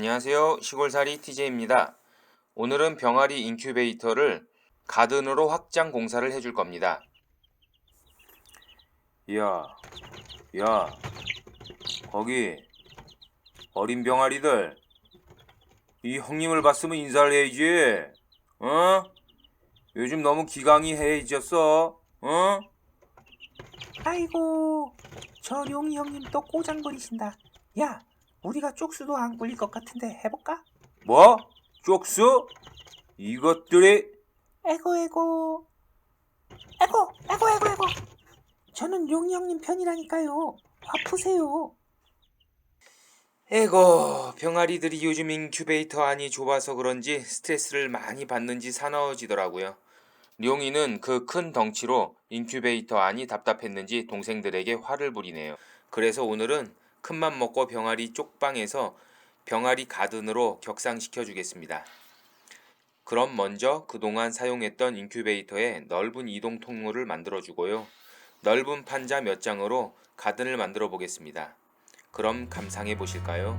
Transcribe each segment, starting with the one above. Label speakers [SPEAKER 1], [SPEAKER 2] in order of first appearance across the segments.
[SPEAKER 1] 안녕하세요. 시골살이 TJ입니다. 오늘은 병아리 인큐베이터를 가든으로 확장 공사를 해줄 겁니다. 야, 야, 거기 어린 병아리들, 이 형님을 봤으면 인사를 해야지. 어? 요즘 너무 기강이 해해졌어. 어?
[SPEAKER 2] 아이고, 저 룡이 형님 또 꼬장거리신다. 야, 우리가 쪽수도 안 굴릴 것 같은데 해볼까?
[SPEAKER 1] 뭐? 쪽수? 이것들이
[SPEAKER 2] 에고 에고, 에고 에고 에고 에고. 저는 룡이 형님 편이라니까요. 화 푸세요.
[SPEAKER 1] 에고 병아리들이 요즘 인큐베이터 안이 좁아서 그런지 스트레스를 많이 받는지 사나워지더라고요. 룡이는 그 큰 덩치로 인큐베이터 안이 답답했는지 동생들에게 화를 부리네요. 그래서 오늘은 큰맘 먹고 병아리 쪽방에서 병아리 가든으로 격상시켜 주겠습니다. 그럼 먼저 그동안 사용했던 인큐베이터에 넓은 이동 통로를 만들어 주고요. 넓은 판자 몇 장으로 가든을 만들어 보겠습니다. 그럼 감상해 보실까요?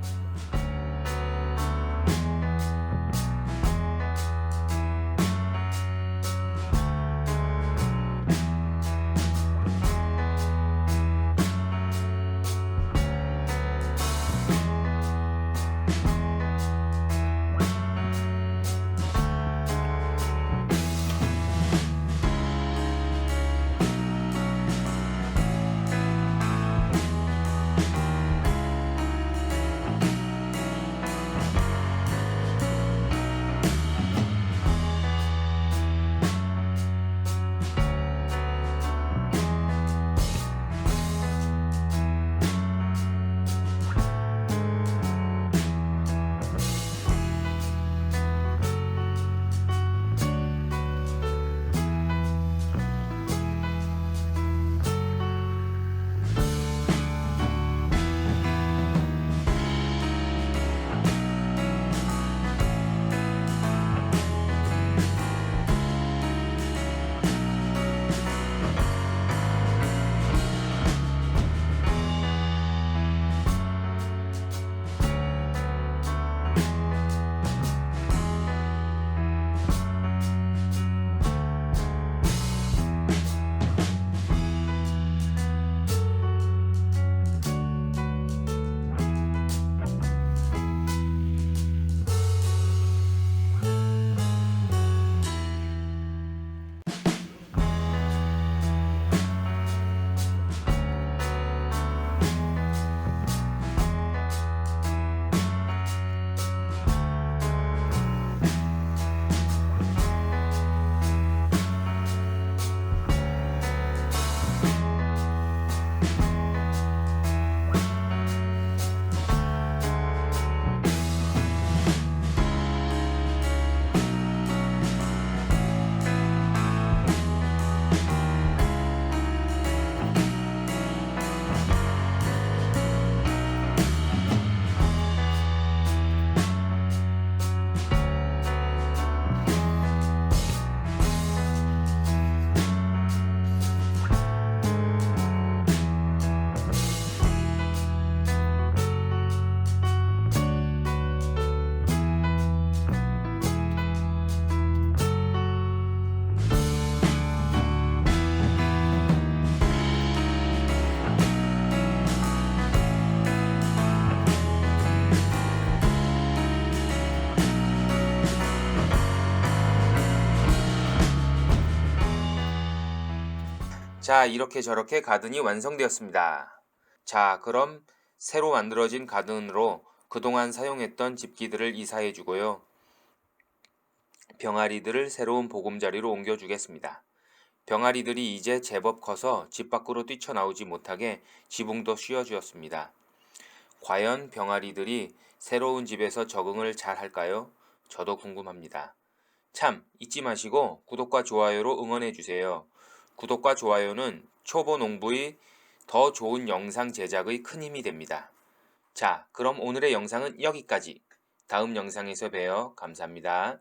[SPEAKER 1] 자, 이렇게 저렇게 가든이 완성되었습니다. 자, 그럼 새로 만들어진 가든으로 그동안 사용했던 집기들을 이사해 주고요. 병아리들을 새로운 보금자리로 옮겨 주겠습니다. 병아리들이 이제 제법 커서 집 밖으로 뛰쳐나오지 못하게 지붕도 씌워주었습니다. 과연 병아리들이 새로운 집에서 적응을 잘 할까요? 저도 궁금합니다. 참, 잊지 마시고 구독과 좋아요로 응원해 주세요. 구독과 좋아요는 초보 농부의 더 좋은 영상 제작의 큰 힘이 됩니다. 자, 그럼 오늘의 영상은 여기까지. 다음 영상에서 봬요. 감사합니다.